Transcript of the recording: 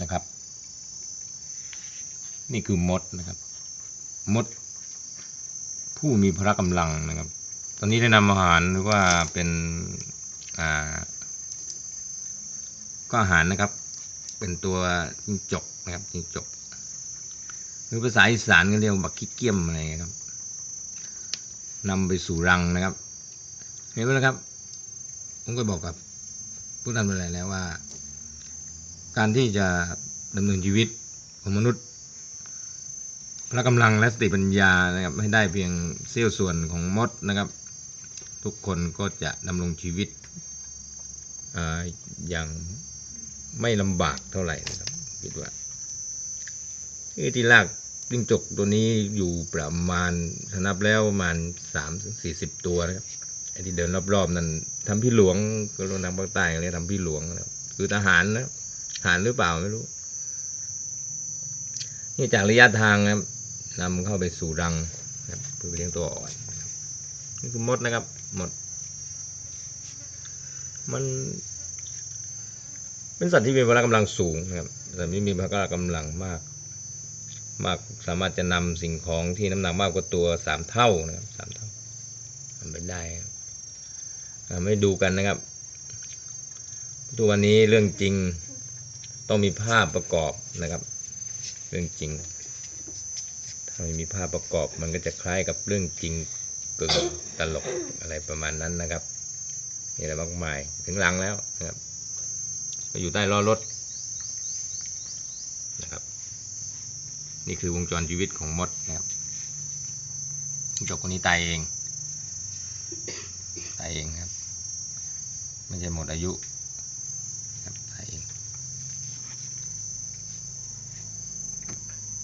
นะครับ นี่คือมดนะครับ มด ผู้มีพละกำลังนะครับ ตอนนี้ได้นำอาหารหรือว่าเป็นอ่าก็อาหารนะครับ เป็นตัวจิ้งจกนะครับจิ้งจกหรือภาษาอีสานก็เรียกว่าบักขี้เกียมอะไรครับนำไปสู่รังนะครับ เห็นไหมนะครับ ผมก็บอกกับผู้นำอะไรแล้วว่า การที่จะดำเนินชีวิตของมนุษย์พละกำลังและสติปัญญานะครับให้ได้เพียงเสี้ยวส่วนของมดนะครับ ทุกคนก็จะดำรงชีวิตออย่างไม่ลำบากเท่าไหร่นะครับคิดว่าที่ที่ลากจิ้งจกตัวนี้อยู่ประมาณถ้านับแล้วประมาณสามถึงสี่สิบตัวนะครับไอ้ที่เดินรอบๆนั้นทำพี่หลวงก็รู้ทางภาคใต้เรียกทำพี่หลวงนะครับคือทหารนะท หารหรือเปล่าไม่รู้ นี่จากระยะทางนะครับนำเข้าไปสู่รังนะครับเพื่อไปเลี้ยงตัวอ่อนนี่คือมดนะครับมด มัน เป็นสัตว์ที่มีพละกำลังสูงนะครับแต่ไม่มีพละกำลังมาก มากสามารถจะนำสิ่งของที่น้ำหนักมากกว่าตัวสามเท่านะครับสามเท่าทำไปได้ไม่ดูกันนะครับตัววันนี้เรื่องจริง ต้องมีภาพประกอบนะครับ เรื่องจริง ถ้าไม่มีภาพประกอบมันก็จะคล้ายกับเรื่องจริงกึ่งตลกอะไรประมาณนั้นนะครับมีอะไรมากมายถึงหลังแล้วนะครับ ก็อยู่ใต้ล้อรถนะครับ นี่คือวงจรชีวิตของมดนะครับจิ้งจกคนนี้ตายเอง ตายเองครับ ไม่ใช่หมดอายุ